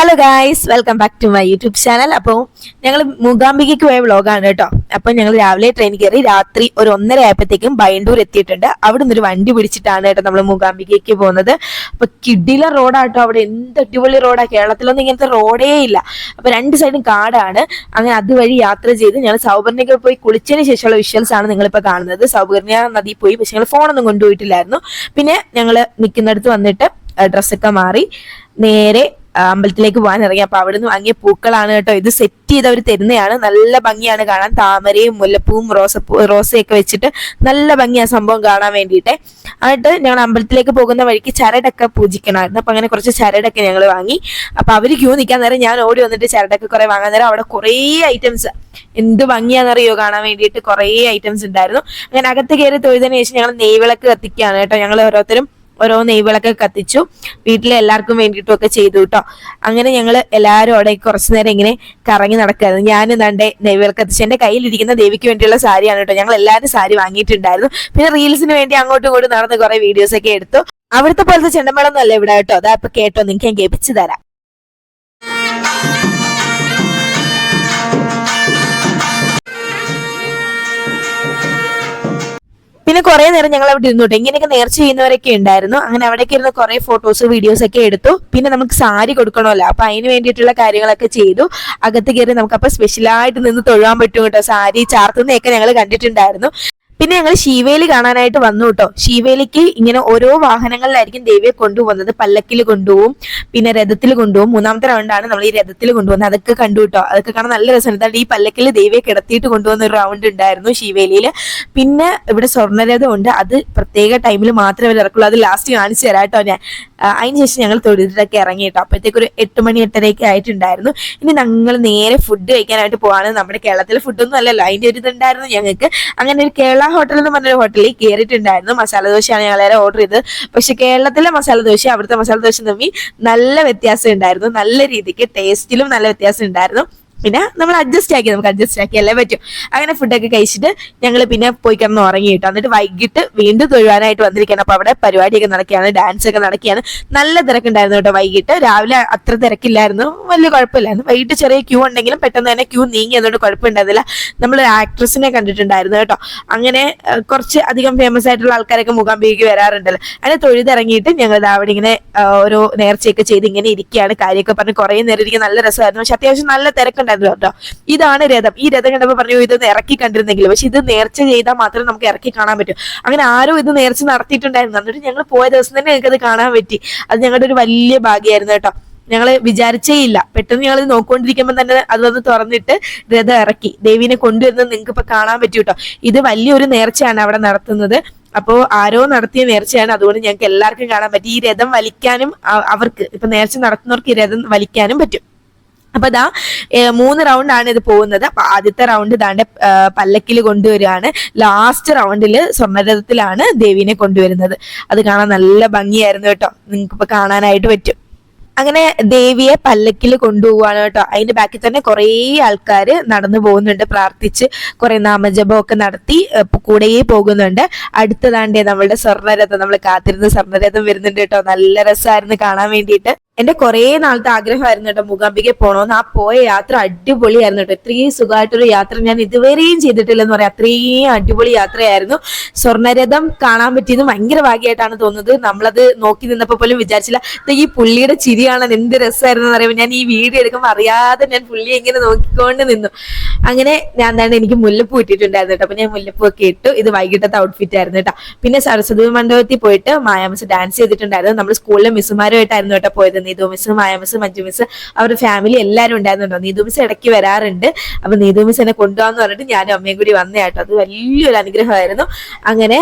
Hello guys welcome back to my YouTube channel അപ്പോൾ ഞങ്ങൾ മൂകാംബികയ്ക്ക് പോയ വ്ളോഗാണ് കേട്ടോ. അപ്പോൾ ഞങ്ങൾ രാവിലെ ട്രെയിൻ കയറി രാത്രി ഒരു ഒന്നര ആയപ്പോഴത്തേക്കും ബൈണ്ടൂർ എത്തിയിട്ടുണ്ട്. അവിടെ നിന്നൊരു വണ്ടി പിടിച്ചിട്ടാണ് കേട്ടോ നമ്മൾ മൂകാംബികയ്ക്ക് പോകുന്നത്. അപ്പോൾ കിഡില റോഡാട്ടോ അവിടെ. എന്ത് അടിപൊളി റോഡാ കേരളത്തിലൊന്നും ഇങ്ങനത്തെ റോഡേ ഇല്ല. അപ്പോൾ രണ്ട് സൈഡും കാടാണ്. അങ്ങനെ അതുവഴി യാത്ര ചെയ്ത് ഞങ്ങൾ സൗപർണിക പോയി കുളിച്ചതിന് ശേഷമുള്ള വിഷ്വൽസ് ആണ് നിങ്ങളിപ്പോൾ കാണുന്നത്. സൗപർണിക നദി പോയി. പക്ഷെ ഞങ്ങൾ ഫോണൊന്നും കൊണ്ടുപോയിട്ടില്ലായിരുന്നു. പിന്നെ ഞങ്ങൾ നിൽക്കുന്നിടത്ത് വന്നിട്ട് ഡ്രസ്സൊക്കെ മാറി. നേരെ അമ്പലത്തിലേക്ക് പോകാൻ ഇറങ്ങി. അപ്പൊ അവിടുന്ന് വാങ്ങിയ പൂക്കളാണ് കേട്ടോ. ഇത് സെറ്റ് ചെയ്ത് അവർ തരുന്നതാണ് നല്ല ഭംഗിയാണ് കാണാൻ. താമരയും മുല്ലപ്പൂവും റോസപ്പൂ റോസയൊക്കെ വെച്ചിട്ട് നല്ല ഭംഗിയാ സംഭവം കാണാൻ വേണ്ടിയിട്ട്. എന്നിട്ട് ഞങ്ങൾ അമ്പലത്തിലേക്ക് പോകുന്ന വഴിക്ക് ചരടൊക്കെ പൂജിക്കണമായിരുന്നു. അപ്പൊ അങ്ങനെ കുറച്ച് ചരടൊക്കെ ഞങ്ങൾ വാങ്ങി. അപ്പൊ അവർ ക്യൂ നിൽക്കാൻ നേരം ഞാൻ ഓടി വന്നിട്ട് ചരടൊക്കെ കുറെ വാങ്ങാൻ നേരം അവിടെ കുറേ ഐറ്റംസ് എന്ത് ഭംഗിയാണെന്നറിയോ കാണാൻ വേണ്ടിയിട്ട് കുറേ ഐറ്റംസ് ഉണ്ടായിരുന്നു. അങ്ങനെ അകത്ത് കയറി തൊഴുതിനു ശേഷം ഞങ്ങൾ നെയ്വിളക്ക് കത്തിക്കുകയാണ് കേട്ടോ. ഞങ്ങൾ ഓരോരുത്തരും ഓരോ നെയ്വിളൊക്കെ കത്തിച്ചു. വീട്ടിലെ എല്ലാവർക്കും വേണ്ടിയിട്ടും ഒക്കെ ചെയ്തു കേട്ടോ. അങ്ങനെ ഞങ്ങൾ എല്ലാവരും അവിടെ കുറച്ചു നേരം ഇങ്ങനെ കറങ്ങി നടക്കുകയായിരുന്നു. ഞാൻ എന്താണ്ട് നെയ്വിളക്ക് കത്തിച്ചു. എന്റെ കയ്യിലിരിക്കുന്ന ദേവിക്ക് വേണ്ടിയുള്ള സാരിയാണ് കേട്ടോ. ഞങ്ങൾ എല്ലാവരും സാരി വാങ്ങിയിട്ടുണ്ടായിരുന്നു. പിന്നെ റീൽസിന് വേണ്ടി അങ്ങോട്ടും ഇങ്ങോട്ടും നടന്ന് കുറെ വീഡിയോസ് ഒക്കെ എടുത്തു. അവിടുത്തെ പോലത്തെ ചെണ്ടമേളൊന്നും അല്ല ഇവിടെ കേട്ടോ. അതാ ഇപ്പൊ കേട്ടോ. നിങ്ങൾക്ക് ഞാൻ കേൾപ്പിച്ചു തരാം. പിന്നെ കുറെ നേരം ഞങ്ങൾ അവിടെ ഇരുന്നു കേട്ടോ. ഇങ്ങനെയൊക്കെ നേർച്ച ചെയ്യുന്നവരൊക്കെ ഉണ്ടായിരുന്നു. അങ്ങനെ അവിടേക്ക് ഇരുന്ന് കുറെ ഫോട്ടോസ് വീഡിയോസ് ഒക്കെ എടുത്തു. പിന്നെ നമുക്ക് സാരി കൊടുക്കണമല്ലോ. അപ്പൊ അതിന് വേണ്ടിയിട്ടുള്ള കാര്യങ്ങളൊക്കെ ചെയ്തു. അകത്ത് കയറി നമുക്ക് അപ്പൊ സ്പെഷ്യലായിട്ട് നിന്ന് തൊഴുവാൻ പറ്റും കേട്ടോ. സാരി ചാർത്തുന്നതൊക്കെ ഞങ്ങൾ കണ്ടിട്ടുണ്ടായിരുന്നു. പിന്നെ ഞങ്ങൾ ശിവേലി കാണാനായിട്ട് വന്നു കേട്ടോ. ശിവേലിക്ക് ഇങ്ങനെ ഓരോ വാഹനങ്ങളിലായിരിക്കും ദേവിയെ കൊണ്ടുപോകുന്നത്. പല്ലക്കിൽ കൊണ്ടുപോകും പിന്നെ രഥത്തിൽ കൊണ്ടുപോകും. മൂന്നാമത്തെ റൗണ്ടാണ് നമ്മൾ ഈ രഥത്തിൽ കൊണ്ടുപോകുന്നത്. അതൊക്കെ കണ്ടു കേട്ടോ. അതൊക്കെ കാണാൻ നല്ല രസമാണ്. ഈ പല്ലക്കിൽ ദേവിയെ കിടത്തിയിട്ട് കൊണ്ടുപോകുന്ന ഒരു റൗണ്ട് ഉണ്ടായിരുന്നു ശിവേലിയിൽ പിന്നെ ഇവിടെ സ്വർണരഥം ഉണ്ട്. അത് പ്രത്യേക ടൈമിൽ മാത്രമേ ഇറക്കുള്ളൂ. അത് ലാസ്റ്റ് കാണിച്ചു തരാം കേട്ടോ ഞാൻ. അതിനുശേഷം ഞങ്ങൾ തൊഴുതിട്ടൊക്കെ ഇറങ്ങി കേട്ടോ. അപ്പോഴത്തേക്ക് ഒരു എട്ട് മണി എട്ടരയൊക്കെ ആയിട്ടുണ്ടായിരുന്നു. ഇനി ഞങ്ങൾ നേരെ ഫുഡ് കഴിക്കാനായിട്ട് പോവാണ്. നമ്മുടെ കേരളത്തിലെ ഫുഡൊന്നും അല്ലല്ലോ. അതിന്റെ ഒരു ഇതുണ്ടായിരുന്നു ഞങ്ങൾക്ക്. അങ്ങനെ ഒരു കേരള ഹോട്ടൽ എന്ന് പറഞ്ഞൊരു ഹോട്ടലിൽ കയറിയിട്ടുണ്ടായിരുന്നു മസാല ദോശയാണ് ഞങ്ങളേറെ ഓർഡർ ചെയ്തത്. പക്ഷെ കേരളത്തിലെ മസാല ദോശ അവിടുത്തെ മസാല ദോശ തമ്മിൽ നല്ല വ്യത്യാസം ഉണ്ടായിരുന്നു. നല്ല രീതിക്ക് ടേസ്റ്റിലും നല്ല വ്യത്യാസം ഉണ്ടായിരുന്നു. പിന്നെ നമ്മൾ അഡ്ജസ്റ്റ് ആക്കി നമുക്ക് അഡ്ജസ്റ്റ് ആക്കി ആക്കിയല്ലേ പറ്റും. അങ്ങനെ ഫുഡൊക്കെ കഴിച്ചിട്ട് ഞങ്ങൾ പിന്നെ പോയി കിടന്ന് ഉറങ്ങി കിട്ടും. എന്നിട്ട് വൈകിട്ട് വീണ്ടും തൊഴുവാനായിട്ട് വന്നിരിക്കുകയാണ്. അപ്പോൾ അവിടെ പരിപാടിയൊക്കെ നടക്കുകയാണ് ഡാൻസ് ഒക്കെ നടക്കുകയാണ്. നല്ല തിരക്കുണ്ടായിരുന്നു കേട്ടോ വൈകിട്ട്. രാവിലെ അത്ര തിരക്കില്ലായിരുന്നു. വലിയ കുഴപ്പമില്ലായിരുന്നു. വൈകിട്ട് ചെറിയ ക്യൂ ഉണ്ടെങ്കിലും പെട്ടെന്ന് തന്നെ ക്യൂ നീങ്ങി അതുകൊണ്ട് കുഴപ്പമുണ്ടായിരുന്നില്ല. നമ്മൾ ആക്ട്രസിനെ കണ്ടിട്ടുണ്ടായിരുന്നു കേട്ടോ. അങ്ങനെ കുറച്ച് അധികം ഫേമസ് ആയിട്ടുള്ള ആൾക്കാരൊക്കെ മുഖം മുഖാംബികയ്ക്ക് വരാറുണ്ടല്ലോ. അങ്ങനെ തൊഴുതിറങ്ങിയിട്ട് ഞങ്ങൾ അവിടെ ഇങ്ങനെ ഓരോ നേർച്ചയൊക്കെ ചെയ്ത് ഇങ്ങനെ ഇരിക്കുകയാണ്. കാര്യമൊക്കെ പറഞ്ഞ് കുറേ നേരം ഇരിക്കുക നല്ല രസമായിരുന്നു. പക്ഷെ അത്യാവശ്യം നല്ല തിരക്കുണ്ടായിരുന്നു. കേട്ടോ. ഇതാണ് രഥം. ഈ രഥം കണ്ടപ്പോൾ പറഞ്ഞു ഇതൊന്ന് ഇറക്കി കണ്ടിരുന്നെങ്കിൽ. പക്ഷെ ഇത് നേർച്ച ചെയ്താൽ മാത്രമേ നമുക്ക് ഇറക്കി കാണാൻ പറ്റൂ. അങ്ങനെ ആരോ ഇത് നേർച്ച നടത്തിയിട്ടുണ്ടായിരുന്നു. എന്നിട്ട് ഞങ്ങൾ പോയ ദിവസം തന്നെ ഞങ്ങൾക്ക് അത് കാണാൻ പറ്റി. അത് ഞങ്ങളുടെ ഒരു വലിയ ഭാഗ്യമായിരുന്നു കേട്ടോ. ഞങ്ങൾ വിചാരിച്ചേ ഇല്ല. പെട്ടെന്ന് ഞങ്ങൾ നോക്കിക്കൊണ്ടിരിക്കുമ്പോൾ തന്നെ അത് വന്ന് തുറന്നിട്ട് രഥം ഇറക്കി. ദേവീനെ കൊണ്ടുവരുന്നത് നിങ്ങൾക്ക് ഇപ്പൊ കാണാൻ പറ്റൂ കേട്ടോ. ഇത് വലിയൊരു നേർച്ചയാണ് അവിടെ നടത്തുന്നത്. അപ്പോ ആരോ നടത്തിയ നേർച്ചയാണ്. അതുകൊണ്ട് ഞങ്ങൾക്ക് എല്ലാവർക്കും കാണാൻ പറ്റി. ഈ രഥം വലിക്കാനും അവർക്ക് ഇപ്പൊ നേർച്ച നടത്തുന്നവർക്ക് ഈ രഥം വലിക്കാനും പറ്റും. അപ്പൊ ദാ മൂന്ന് റൗണ്ട് ആണ് ഇത് പോകുന്നത്. അപ്പൊ ആദ്യത്തെ റൗണ്ട് ഇതാണ്ട് പല്ലക്കിൽ കൊണ്ടുവരികയാണ്. ലാസ്റ്റ് റൗണ്ടിൽ സ്വർണരഥത്തിലാണ് ദേവീനെ കൊണ്ടുവരുന്നത്. അത് കാണാൻ നല്ല ഭംഗിയായിരുന്നു കേട്ടോ. നിങ്ങൾക്ക് ഇപ്പൊ കാണാനായിട്ട് പറ്റും. അങ്ങനെ ദേവിയെ പല്ലക്കിൽ കൊണ്ടുപോവാണ് കേട്ടോ. അതിന്റെ ബാക്കിൽ തന്നെ കുറേ ആൾക്കാർ നടന്നു പോകുന്നുണ്ട് പ്രാർത്ഥിച്ച്. കുറെ നാമജപമൊക്കെ നടത്തി കൂടെ പോകുന്നുണ്ട്. അടുത്തതാണ്ടേ നമ്മളുടെ സ്വർണരഥം. നമ്മൾ കാത്തിരുന്ന സ്വർണരഥം വരുന്നുണ്ട് കേട്ടോ. നല്ല രസമായിരുന്നു കാണാൻ വേണ്ടിയിട്ട്. എന്റെ കുറേ നാളത്തെ ആഗ്രഹമായിരുന്നു കേട്ടോ മൂകാംബികെ പോണോന്ന്. ആ പോയ യാത്ര അടിപൊളിയായിരുന്നു കേട്ടോ. ഇത്രയും സുഖമായിട്ടൊരു യാത്ര ഞാൻ ഇതുവരെയും ചെയ്തിട്ടില്ലെന്ന് പറയാം. അത്രയും അടിപൊളി യാത്രയായിരുന്നു. സ്വർണരഥം കാണാൻ പറ്റിയത് ഭയങ്കര ഭാഗ്യമായിട്ടാണ് തോന്നുന്നത്. നമ്മളത് നോക്കി നിന്നപ്പോൾ പോലും വിചാരിച്ചില്ല ഈ പുള്ളിയുടെ ചിരിയാണ്? എന്ത് രസമായിരുന്നു? എന്ന് പറയുമ്പോൾ ഞാൻ ഈ വീഡിയോ എടുക്കുമ്പോൾ അറിയാതെ ഞാൻ പുള്ളിയെ ഇങ്ങനെ നോക്കിക്കൊണ്ട് നിന്നു. അങ്ങനെ ഞാൻ എന്താണ് എനിക്ക് മുല്ലപ്പൂ ഇട്ടിട്ടുണ്ടായിരുന്നു കേട്ടോ. അപ്പൊ ഞാൻ മുല്ലപ്പൂ ഒക്കെ ഇട്ടു. ഇത് വൈകിട്ടത്തെ ഔട്ട്ഫിറ്റ് ആയിരുന്നു കേട്ടോ. പിന്നെ സരസ്വതി മണ്ഡപത്തിൽ പോയിട്ട് മായാമസ് ഡാൻസ് ചെയ്തിട്ടുണ്ടായിരുന്നു. നമ്മൾ സ്കൂളിലെ മിസ്സുമാരുമായിട്ടായിരുന്നു കേട്ടോ പോയത്. Neethu miss Maya miss Manju miss അവരുടെ ഫാമിലി എല്ലാവരും ഉണ്ടായിരുന്നുണ്ടോ? നീതു മിസ് ഇടയ്ക്ക് വരാറുണ്ട്. അപ്പൊ നീതു മിസ് എന്നെ കൊണ്ടുപോകാന്ന് പറഞ്ഞിട്ട് ഞാനും അമ്മയും കൂടി വന്നേട്ടോ അത് വലിയൊരു അനുഗ്രഹമായിരുന്നു. അങ്ങനെ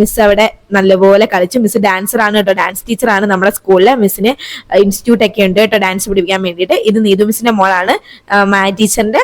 മിസ് അവിടെ നല്ലപോലെ കളിച്ചു. മിസ് ഡാൻസർ ആണ് കേട്ടോ. ഡാൻസ് ടീച്ചർ ആണ് നമ്മുടെ സ്കൂളിലെ മിസ്സിന് ഇൻസ്റ്റിറ്റ്യൂട്ട് ഒക്കെ ഉണ്ട് കേട്ടോ. ഡാൻസ് പഠിപ്പിക്കാൻ വേണ്ടിയിട്ട്. ഇത് നീതു മിസ്സിന്റെ മോളാണ്. മാ ടീച്ചറിന്റെ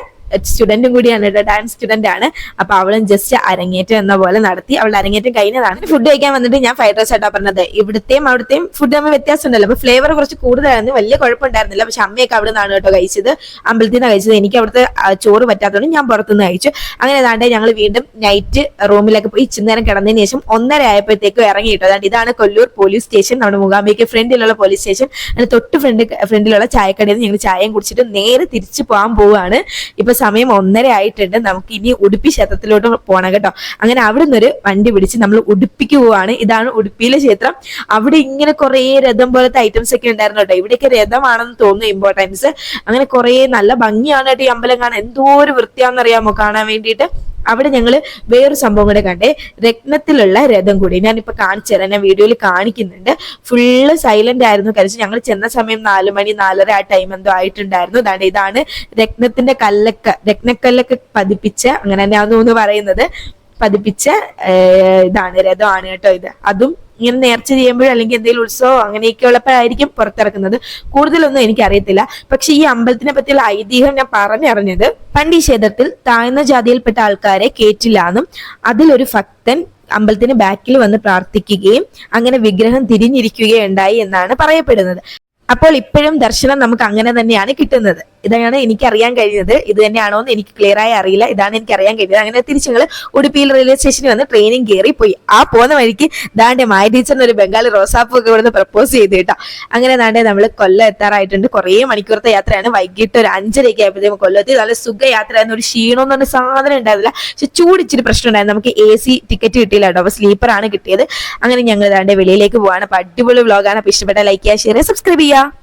സ്റ്റുഡന്റും കൂടിയാണ്. കേട്ടോ ഡാൻസ് സ്റ്റുഡന്റ് ആണ്. അപ്പൊ അവളും ജസ്റ്റ് അരങ്ങേറ്റം എന്ന പോലെ നടത്തി. അവളുടെ അരങ്ങേറ്റം കഴിഞ്ഞതാണ്. ഫുഡ് കഴിക്കാൻ വന്നിട്ട് ഞാൻ ഫ്രൈഡ് റൈസ് ആയിട്ടാ പറഞ്ഞത്. ഇവിടുത്തെയും അവിടുത്തെയും ഫുഡ് നമ്മൾ വ്യത്യാസം ഉണ്ടല്ലോ അപ്പൊ ഫ്ലേവർ കുറച്ച് കൂടുതലായിരുന്നു. വലിയ കുഴപ്പമുണ്ടായിരുന്നില്ല. പക്ഷെ അമ്മയൊക്കെ അവിടെ നിന്നാണ് കേട്ടോ കഴിച്ചത്. അമ്പലത്തിൽ നിന്ന് കഴിച്ചത്. എനിക്ക് അവിടുത്തെ ചോറ് പറ്റാത്തതുകൊണ്ട് ഞാൻ പുറത്തുനിന്ന് കഴിച്ചു. അങ്ങനെ ഏതാണ്ട് ഞങ്ങൾ വീണ്ടും നൈറ്റ് റൂമിലൊക്കെ പോയി ഇച്ചിരി നേരം കിടന്നതിന് ശേഷം ഒന്നര ആയപ്പോഴത്തേക്കും ഇറങ്ങി കേട്ടോ അതാണ്ട് ഇതാണ് കൊല്ലൂർ പോലീസ് സ്റ്റേഷൻ നമ്മുടെ മുഖാംബിക്ക് ഫ്രണ്ടിലുള്ള പോലീസ് സ്റ്റേഷൻ അതിന് തൊട്ട് ഫ്രണ്ട് ഫ്രണ്ടിലുള്ള ചായക്കടയിൽ നിന്ന് ഞങ്ങൾ ചായയും കുടിച്ചിട്ട് നേരെ തിരിച്ചു പോകാൻ പോവുകയാണ് ഇപ്പൊ സമയം ഒന്നര ആയിട്ടുണ്ട്. നമുക്ക് ഇനി ഉടുപ്പി ക്ഷേത്രത്തിലോട്ട് പോകണം കേട്ടോ. അങ്ങനെ അവിടെ നിന്നൊരു വണ്ടി പിടിച്ച് നമ്മൾ ഉടുപ്പിക്ക് പോവാണ്. ഇതാണ് ഉടുപ്പിയിലെ ക്ഷേത്രം. അവിടെ ഇങ്ങനെ കുറേ രഥം പോലത്തെ ഐറ്റംസ് ഒക്കെ ഉണ്ടായിരുന്നു കേട്ടോ. ഇവിടെയൊക്കെ രഥമാണെന്ന് തോന്നുന്നു ഇമ്പോർട്ടൻസ് അങ്ങനെ കുറേ നല്ല ഭംഗിയാണ് കേട്ടോ ഈ അമ്പലം കാണാൻ. എന്തോ ഒരു വൃത്തിയാണെന്നറിയാമോ? കാണാൻ വേണ്ടിയിട്ട്. അവിടെ ഞങ്ങൾ വേറൊരു സംഭവം കൂടെ കണ്ടേ. രത്നത്തിലുള്ള രഥം കൂടി. ഞാനിപ്പോൾ കാണിച്ചു തരാം. ഞാൻ വീഡിയോയിൽ കാണിക്കുന്നുണ്ട്. ഫുള്ള് സൈലന്റ് ആയിരുന്നു. കഴിച്ച് ഞങ്ങൾ ചെന്ന സമയം നാല് മണി നാലര ആ ടൈം എന്തോ ആയിട്ടുണ്ടായിരുന്നു. അതാണ് ഇതാണ് രത്നത്തിന്റെ കല്ലക്ക. രത്നക്കല്ലൊക്കെ പതിപ്പിച്ച അങ്ങനെ തന്നെയാണെന്ന് പറയുന്നത്. പതിപ്പിച്ച ഇതാണ്. രഥമാണ് കേട്ടോ ഇത്. അതും ഇങ്ങനെ നേർച്ച ചെയ്യുമ്പോഴോ അല്ലെങ്കിൽ എന്തെങ്കിലും ഉത്സവം അങ്ങനെയൊക്കെ ഉള്ളപ്പോഴായിരിക്കും പുറത്തിറക്കുന്നത്. കൂടുതലൊന്നും എനിക്ക് അറിയത്തില്ല പക്ഷെ ഈ അമ്പലത്തിനെ പറ്റിയുള്ള ഐതിഹ്യം ഞാൻ പറഞ്ഞറിഞ്ഞത് പണ്ട് ഈ ക്ഷേത്രത്തിൽ താഴ്ന്ന ജാതിയിൽപ്പെട്ട ആൾക്കാരെ കേറ്റില്ലാന്നും അതിലൊരു ഭക്തൻ അമ്പലത്തിന് ബാക്കിൽ വന്ന് പ്രാർത്ഥിക്കുകയും അങ്ങനെ വിഗ്രഹം തിരിഞ്ഞിരിക്കുകയുണ്ടായി എന്നാണ് പറയപ്പെടുന്നത്. അപ്പോൾ ഇപ്പോഴും ദർശനം നമുക്ക് അങ്ങനെ തന്നെയാണ് കിട്ടുന്നത്. ഇതാണ് എനിക്ക് അറിയാൻ കഴിഞ്ഞത്. ഇത് തന്നെയാണോ എന്ന് എനിക്ക് ക്ലിയർ ആയി അറിയില്ല. ഇതാണ് എനിക്ക് അറിയാൻ കഴിഞ്ഞത്. അങ്ങനെ തിരിച്ച് ഞങ്ങൾ ഉടുപ്പിയിൽ റെയിൽവേ സ്റ്റേഷനിൽ വന്ന് ട്രെയിനിങ് കയറി പോയി. ആ പോകുന്ന വഴിക്ക് ദാണ്ടെ മായ ടീച്ചറിന് ഒരു ബംഗാളി റോസാപ്പ് ഒക്കെ ഇവിടുന്ന് പ്രപ്പോസ് ചെയ്ത് കേട്ടോ. അങ്ങനെ ദാണ്ടെ നമ്മൾ കൊല്ലം എത്താറായിട്ടുണ്ട്. കുറേ മണിക്കൂറത്തെ യാത്രയാണ്. വൈകിട്ട് ഒരു അഞ്ചരയൊക്കെ ആയപ്പോഴത്തേക്കും കൊല്ലത്തിൽ നല്ല സുഖ യാത്രയായിരുന്നു ഒരു ക്ഷീണം എന്ന് പറഞ്ഞ സാധനം ഉണ്ടായിരുന്നില്ല. പക്ഷെ ചൂടിച്ചിരി പ്രശ്നം ഉണ്ടായിരുന്നു. നമുക്ക് എ സി ടിക്കറ്റ് കിട്ടിയില്ല കേട്ടോ അപ്പൊ സ്ലീപ്പർ ആണ് കിട്ടിയത്. അങ്ങനെ ഞങ്ങൾ ദാണ്ടെ വെളിയിലേക്ക് പോവാണ്. അപ്പോൾ അടിപൊളി വ്ളോഗാണ് അപ്പോൾ ഇഷ്ടപ്പെട്ട ലൈക്ക് ചെയ്യുക ഷെയർ സബ്സ്ക്രൈബ് ചെയ്യുക.